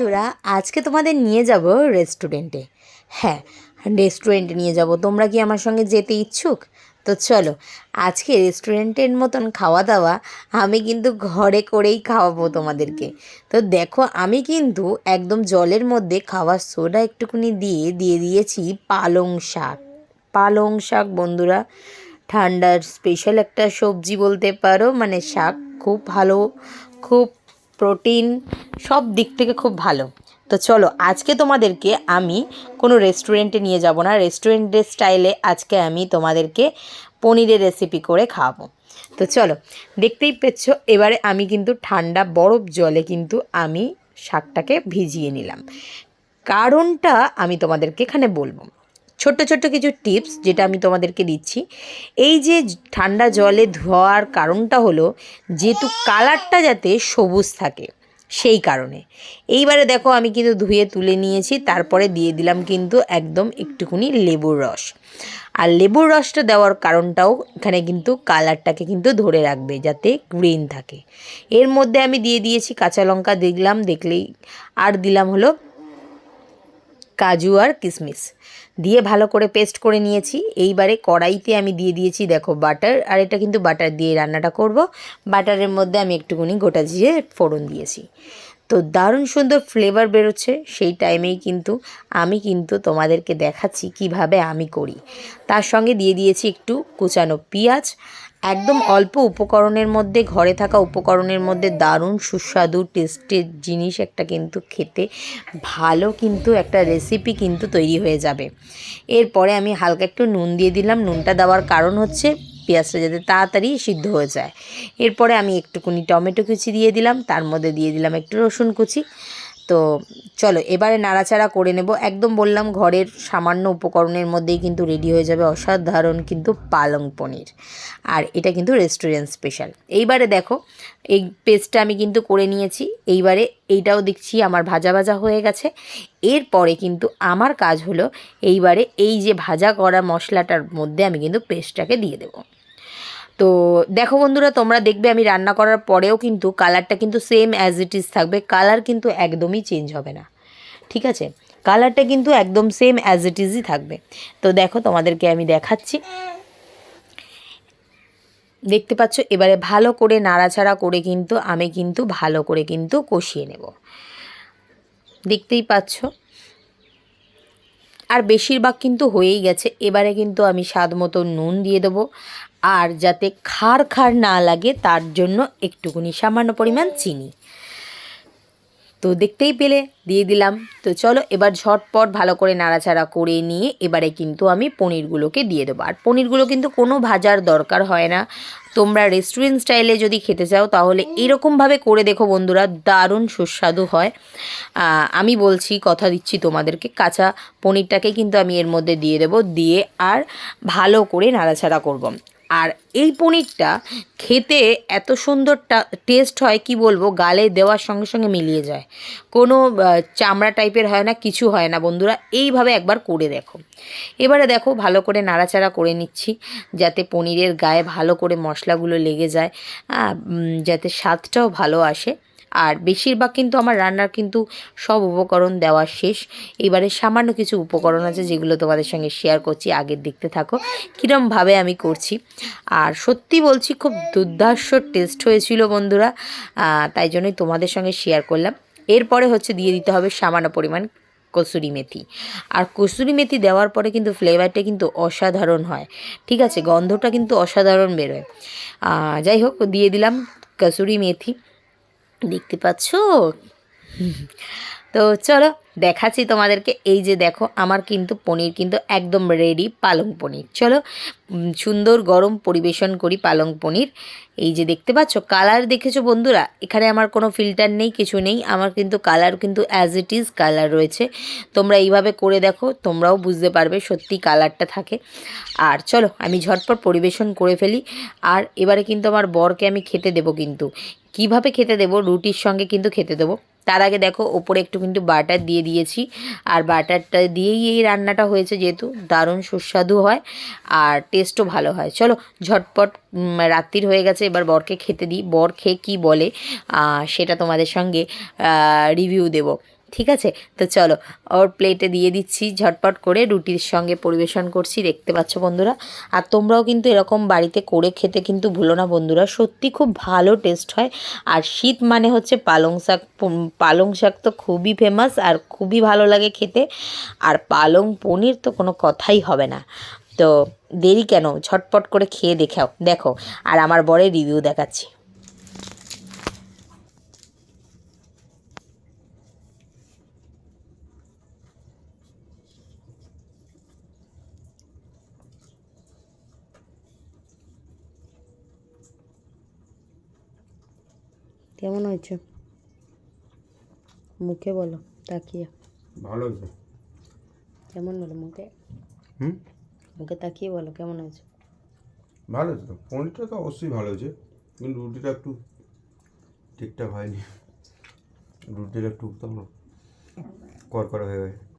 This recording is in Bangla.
বন্ধুরা, আজকে তোমাদের নিয়ে যাব রেস্টুরেন্টে হ্যাঁ রেস্টুরেন্টে নিয়ে যাব। তোমরা কি আমার সঙ্গে যেতে ইচ্ছুক? তো চলো, আজকে রেস্টুরেন্টের মতন খাওয়া দাওয়া আমি কিন্তু ঘরে করেই খাওয়াবো তোমাদেরকে। তো দেখো, আমি কিন্তু একদম জলের মধ্যে খাওয়ার সোডা একটুখানি দিয়ে দিয়ে দিয়েছি পালং শাক। পালং শাক বন্ধুরা, ঠান্ডার স্পেশাল একটা সবজি বলতে পারো মানে শাক খুব ভালো, খুব প্রোটিন সব দিক থেকে খুব ভালো। তো চলো, আজকে তোমাদেরকে আমি কোনো রেস্টুরেন্টে নিয়ে যাব না। রেস্টুরেন্টের স্টাইলে আজকে আমি তোমাদেরকে পনিরের রেসিপি করে খাওয়াবো। তো চলো, দেখতেই পেচ্ছ এবারে আমি কিন্তু ঠান্ডা বরফ জলে কিন্তু আমি শাকটাকে ভিজিয়ে নিলাম। কারণটা আমি তোমাদেরকে এখানে বলব। ছোট্ট ছোট্ট কিছু টিপস যেটা আমি তোমাদেরকে দিচ্ছি। এই যে ঠান্ডা জলে ধোয়ার কারণটা হলো যেহেতু কালারটা যাতে সবুজ থাকে সেই কারণে। এইবারে দেখো আমি কিন্তু ধুয়ে তুলে নিয়েছি, তারপরে দিয়ে দিলাম কিন্তু একদম একটুখানি লেবুর রস। আর লেবুর রসটা দেওয়ার কারণটাও এখানে কিন্তু কালারটাকে কিন্তু ধরে রাখবে যাতে গ্রিন থাকে। এর মধ্যে আমি দিয়ে দিয়েছি কাঁচা লঙ্কা, দেখলাম, দেখলেই আর দিলাম হলো কাজু আর কিশমিশ দিয়ে ভালো করে পেস্ট করে নিয়েছি। এইবারে কড়াইতে আমি দিয়ে দিয়েছি দেখো বাটার, আর এটা কিন্তু বাটার দিয়ে রান্নাটা করব। বাটারের মধ্যে আমি একটুখানি গোটা জিরে ফোড়ন দিয়েছি। তো দারুণ সুন্দর ফ্লেভার বেরোচ্ছে। সেই টাইমেই কিন্তু আমি কিন্তু তোমাদেরকে দেখাচ্ছি কীভাবে আমি করি। তার সঙ্গে দিয়ে দিয়েছি একটু কুচানো পেঁয়াজ একদম অল্প উপকরণের মধ্যে, ঘরে থাকা উপকরণের মধ্যে দারুণ, সুস্বাদু টেস্টের জিনিস একটা কিন্তু খেতে, ভালো কিন্তু একটা রেসিপি কিন্তু তৈরি হয়ে যাবে। এরপরে আমি হালকা একটু নুন দিয়ে দিলাম। নুনটা দেওয়ার কারণ হচ্ছে, পেঁয়াজটা যাতে তাড়াতাড়ি সিদ্ধ হয়ে যায়। এরপরে আমি একটুকুনি টমেটো কুচি দিয়ে দিলাম। তার মধ্যে দিয়ে দিলাম একটু রসুন কুচি। তো চলো, এবারে নাড়াচাড়া করে নেব। একদম বললাম ঘরের সামান্য উপকরণের মধ্যেই কিন্তু রেডি হয়ে যাবে অসাধারণ কিন্তু পালং পনির। আর এটা কিন্তু রেস্টুরেন্ট স্পেশাল এইবারে দেখো, এই পেস্টটা আমি কিন্তু করে নিয়েছি। এইবারে এইটাও দেখছি আমার ভাজা ভাজা হয়ে গেছে। এরপরে কিন্তু আমার কাজ হলো এইবারে এই যে ভাজা করা মশলাটার মধ্যে আমি কিন্তু পেস্টটাকে দিয়ে দেবো। তো দেখো বন্ধুরা, তোমরা দেখবে আমি রান্না করার পরেও কিন্তু কালারটা কিন্তু সেম অ্যাজ ইট ইজ থাকবে। কালার কিন্তু একদমই চেঞ্জ হবে না। ঠিক আছে? কালারটা কিন্তু একদম সেম অ্যাজ ইট ইজই থাকবে। তো দেখো, তোমাদেরকে আমি দেখাচ্ছি। দেখতে পাচ্ছ? এবারে ভালো করে নাড়াচাড়া করে কিন্তু আমি কিন্তু ভালো করে কিন্তু কষিয়ে নেব। দেখতেই পাচ্ছ? আর বেশিরভাগ কিন্তু হয়েই গেছে। এবারে কিন্তু আমি স্বাদ মতো নুন দিয়ে দেবো। আর যাতে খাড় খাড় না লাগে, তার জন্য একটুকুনি সামান্য পরিমাণ চিনি। তো দেখতেই পেলে, দিয়ে দিলাম। তো চলো এবার ঝটপট ভালো করে নাড়াচাড়া করে নিয়ে এবারে কিন্তু আমি পনিরগুলোকে দিয়ে দেবো। আর পনিরগুলো কিন্তু কোনো ভাজার দরকার হয় না। তোমরা রেস্টুরেন্ট স্টাইলে যদি খেতে চাও, তাহলে এরকমভাবে করে দেখো বন্ধুরা, দারুণ সুস্বাদু হয়। আমি বলছি, কথা দিচ্ছি তোমাদেরকে, কাঁচা পনিরটাকে কিন্তু আমি এর মধ্যে দিয়ে দেবো। দিয়ে আর ভালো করে নাড়াচাড়া করব। আর এই পনিরটা খেতে এত সুন্দর টেস্ট হয়, কি বলব, গালে দেওয়ার সঙ্গে সঙ্গে মিলিয়ে যায়। কোনো চামড়া টাইপের হয় না, কিছু হয় না, বন্ধুরা। এইভাবে একবার করে দেখো। এবারে দেখো, ভালো করে নাড়াচাড়া করে নিচ্ছি, যাতে পনিরের গায়ে ভালো করে মশলাগুলো লেগে যায় যাতে স্বাদটাও ভালো আসে। আর বেশিরভাগ কিন্তু আমার রান্নার কিন্তু সব উপকরণ দেওয়া শেষ। এবারে সামান্য কিছু উপকরণ আছে যেগুলো তোমাদের সঙ্গে শেয়ার করছি আগের দেখতে থাকো। কীরমভাবে আমি করছি। আর সত্যি বলছি, খুব দুর্ধর্ষ টেস্ট হয়েছিল বন্ধুরা। তাই জন্যই তোমাদের সঙ্গে শেয়ার করলাম। এরপরে হচ্ছে দিয়ে দিতে হবে সামান্য পরিমাণ কসুরি মেথি। আর কসুরি মেথি দেওয়ার পরে কিন্তু ফ্লেভারটা কিন্তু অসাধারণ হয়। ঠিক আছে, গন্ধটা কিন্তু অসাধারণ বেরোয়। যাই হোক, দিয়ে দিলাম কসুরি মেথি। দেখতে পাচ্ছ? তো চলো দেখাচ্ছি তোমাদেরকে। এই যে দেখো, আমার কিন্তু পনির কিন্তু একদম রেডি পালং পনির। চলো সুন্দর গরম পরিবেশন করি পালং পনির। এই যে দেখতে পাচ্ছ কালার দেখেছ বন্ধুরা? এখানে আমার কোনো ফিল্টার নেই, কিছু নেই। আমার কিন্তু কালার কিন্তু অ্যাজ ইট ইজ কালার রয়েছে। তোমরা এইভাবে করে দেখো, তোমরাও বুঝতে পারবে সত্যি কালারটা থাকে। আর চলো, আমি ঝটপট পরিবেশন করে ফেলি। আর এবারে কিন্তু আমার বরকে আমি খেতে দেবো কিন্তু। কীভাবে খেতে দেবো? রুটির সঙ্গে কিন্তু খেতে দেবো। তার আগে দেখো, ওপরে একটু কিন্তু বাটার দিয়ে দিয়েছি। আর বাটারটা দিয়েই এই রান্নাটা হয়েছে যেহেতু, দারুণ সুস্বাদু হয় আর টেস্টও ভালো হয়। চলো, ঝটপট রাত্রির হয়ে গেছে, এবার বরকে খেতে দিই। বর খেয়ে কী বলে? সেটা তোমাদের সঙ্গে রিভিউ দেব। ঠিক আছে? তো চলো, ওর প্লেটে দিয়ে দিচ্ছি, ঝটপট করে রুটির সঙ্গে পরিবেশন করছি, দেখতে পাচ্ছ বন্ধুরা। আর তোমরাও কিন্তু এরকম বাড়িতে করে খেতে কিন্তু ভুলো না বন্ধুরা, সত্যি খুব ভালো টেস্ট হয়। আর শীত মানে হচ্ছে পালং শাক পালং শাক তো খুবই ফেমাস আর খুবই ভালো লাগে খেতে। আর পালং পনির তো কোনো কথাই হবে না। তো দেরি কেন? ঝটপট করে খেয়ে দেখাও, দেখো। আর আমার বরের রিভিউ দেখাচ্ছি। কেমন হয়েছে? মুখে বলো তাকিয়ে। ভালো হয়েছে। কেমন বলো মুখে? হুম? মুখে তাকিয়ে বলো কেমন হয়েছে? ভালো হয়েছে তো। পনিরটা তো অবশ্যই ভালো হয়েছে কিন্তু রুটিটা একটু ঠিকঠাক হয়নি। রুটিটা একটু তখন কর হয়ে হয়ে